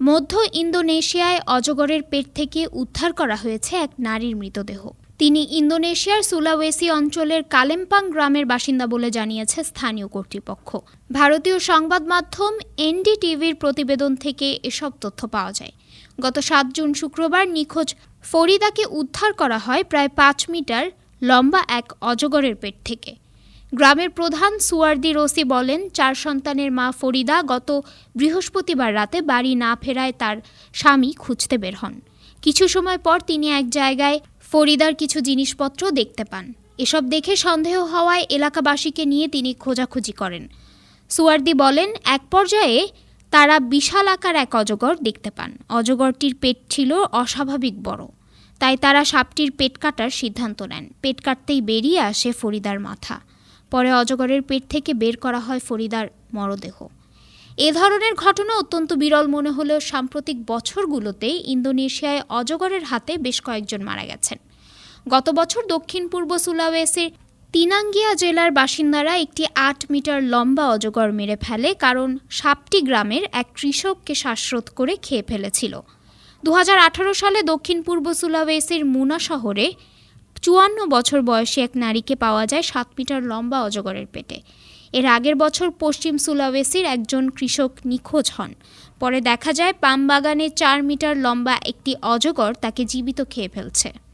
মধ্য ইন্দোনেশিয়ায় অজগরের পেট থেকে উদ্ধার করা হয়েছে এক নারীর মৃতদেহ। তিনি ইন্দোনেশিয়ার সুলাওয়েসি অঞ্চলের কালেম্পাং গ্রামের বাসিন্দা বলে জানিয়েছে স্থানীয় কর্তৃপক্ষ। ভারতীয় সংবাদ মাধ্যম এনডিটিভির প্রতিবেদন থেকে এসব তথ্য পাওয়া যায়। গত সাত জুন শুক্রবার নিখোঁজ ফরিদাকে উদ্ধার করা হয় প্রায় পাঁচ মিটার লম্বা এক অজগরের পেট থেকে। গ্রামের প্রধান সুয়ার্দি রসি বলেন, চার সন্তানের মা ফরিদা গত বৃহস্পতিবার রাতে বাড়ি না ফেরায় তার স্বামী খুঁজতে বের হন। কিছু সময় পর তিনি এক জায়গায় ফরিদার কিছু জিনিসপত্র দেখতে পান। এসব দেখে সন্দেহ হওয়ায় এলাকাবাসীকে নিয়ে তিনি খোঁজাখুঁজি করেন। সুয়ার্দি বলেন, এক পর্যায়ে তারা বিশাল আকার এক অজগর দেখতে পান। অজগরটির পেট ছিল অস্বাভাবিক বড়, তাই তারা সাপটির পেট কাটার সিদ্ধান্ত নেন। পেট কাটতেই বেরিয়ে আসে ফরিদার মাথা। পরে অজগরের পেট থেকে বের করা হয় ফরিদার মরদেহ। এ ধরনের ঘটনা অত্যন্ত বিরল মনে হলেও সাম্প্রতিক বছরগুলোতে ইন্দোনেশিয়ায় অজগরের হাতে বেশ কয়েকজন মারা গেছেন। গত বছর দক্ষিণ পূর্ব সুলাওয়েসির তিনাঙ্গিয়া জেলার বাসিন্দারা একটি আট মিটার লম্বা অজগর মেরে ফেলে, কারণ সাপটি গ্রামের এক কৃষককে শ্বাসরোধ করে খেয়ে ফেলেছিল। দু হাজার আঠারো সালে দক্ষিণ পূর্ব সুলাওয়েসির মুনা শহরে চুয়ান্ন বছর বয়সী এক নারীকে পাওয়া যায় সাত মিটার লম্বা অজগরের পেটে। এর আগের বছর পশ্চিম সুলাওয়েসির একজন কৃষক নিখোঁজ হন। পরে দেখা যায় পাম বাগানে চার মিটার লম্বা একটি অজগর তাকে জীবিত খেয়ে ফেলছে।